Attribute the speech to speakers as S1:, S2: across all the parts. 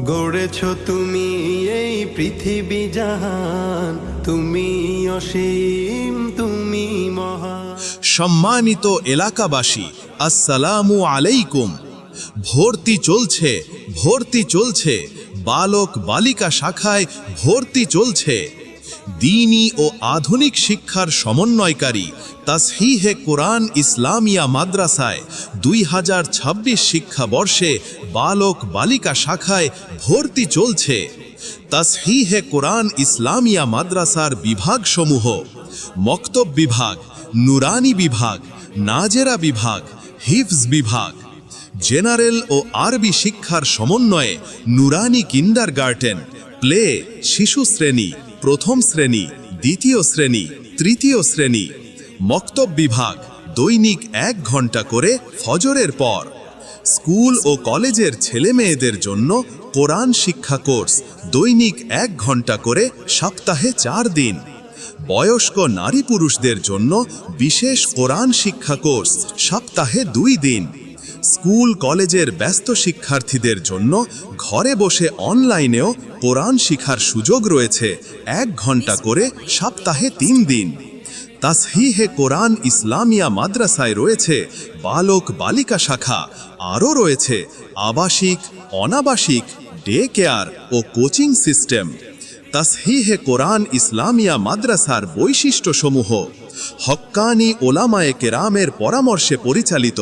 S1: গড়েছ তুমি এই পৃথিবী জাহান। তুমি অসীম, তুমি মহান।
S2: সম্মানিত এলাকাবাসী, আসসালামু আলাইকুম। ভর্তি চলছে ভর্তি চলছে। বালক বালিকা শাখায় ভর্তি চলছে। দিনী ও আধুনিক শিক্ষার সমন্বয়কারী তাসহিহে কোরআন ইসলামিয়া মাদ্রাসায় দুই হাজার ছাব্বিশ শিক্ষাবর্ষে বালক বালিকা শাখায় ভর্তি চলছে। তাসহিহে কোরআন ইসলামিয়া মাদ্রাসার বিভাগসমূহ মক্তব বিভাগ, নুরানি বিভাগ, নাজেরা বিভাগ, হিফজ বিভাগ। জেনারেল ও আরবি শিক্ষার সমন্বয়ে নুরানি কিন্ডার গার্টেন প্লে, শিশু শ্রেণি, প্রথম শ্রেণি, দ্বিতীয় শ্রেণি, তৃতীয় শ্রেণি, মক্তব বিভাগ, দৈনিক এক ঘণ্টা করে ফজরের পর। স্কুল ও কলেজের ছেলে মেয়েদের জন্য কোরআন শিক্ষা কোর্স দৈনিক এক ঘণ্টা করে সপ্তাহে চার দিন। বয়স্ক নারী পুরুষদের জন্য বিশেষ কোরআন শিক্ষা কোর্স সপ্তাহে দুই দিন। স্কুল, কলেজের ব্যস্ত শিক্ষার্থীদের জন্য ঘরে বসে অনলাইনেও কোরআন শিখার সুযোগ রয়েছে এক ঘণ্টা করে সপ্তাহে তিন দিন। তাসহিহে কোরআন ইসলামিয়া মাদ্রাসায় রয়েছে, বালক বালিকা শাখা, আরও রয়েছে আবাসিক, অনাবাসিক, ডে কেয়ার ও কোচিং সিস্টেম। তাসহিহে কোরআন ইসলামিয়া মাদ্রাসার বৈশিষ্ট্যসমূহ হক্কানি ওলামায়ে কেরামের পরামর্শে পরিচালিত।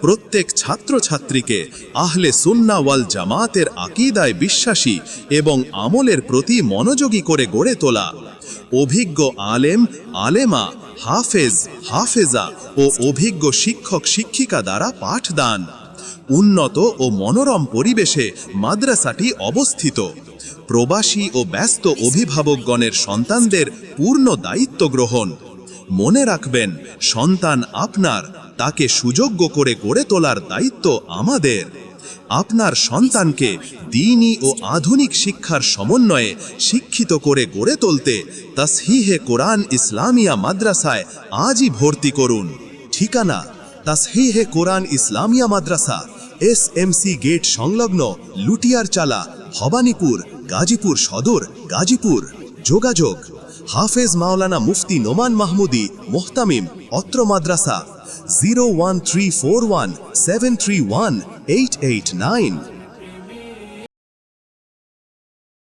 S2: প্রত্যেক ছাত্রছাত্রীকে আহলে সুন্না ওয়াল জামাতের আকিদায় বিশ্বাসী এবং আমলের প্রতি মনোযোগী করে গড়ে তোলা। অভিজ্ঞ আলেম, আলেমা, হাফেজ, হাফেজা ও অভিজ্ঞ শিক্ষক, শিক্ষিকা দ্বারা পাঠদান। উন্নত ও মনোরম পরিবেশে মাদ্রাসাটি অবস্থিত। প্রবাসী ও ব্যস্ত অভিভাবকগণের সন্তানদের পূর্ণ দায়িত্ব গ্রহণ। মনে রাখবেন, সন্তান আপনার তাকে সুযোগ্য করে গড়ে তোলার দায়িত্ব আমাদের। আপনার সন্তানকে দিনই ও আধুনিক শিক্ষার সমন্বয়ে শিক্ষিত করে গড়ে তুলতে তাসহিহে কোরআন ইসলামিয়া মাদ্রাসায় আজই ভর্তি করুন। ঠিকানা, তাসহিহে কোরআন ইসলামিয়া মাদ্রাসা, এস এমসি গেট সংলগ্ন লুটিয়ার চালা ভবানীপুর, গাজীপুর সদর, গাজীপুর। যোগাযোগ হাফেজ মাওলানা মুফতি নোমান মাহমুদি, মোহতামিম, অত্র মাদ্রাসা, zero one three four one seven three one eight eight nine.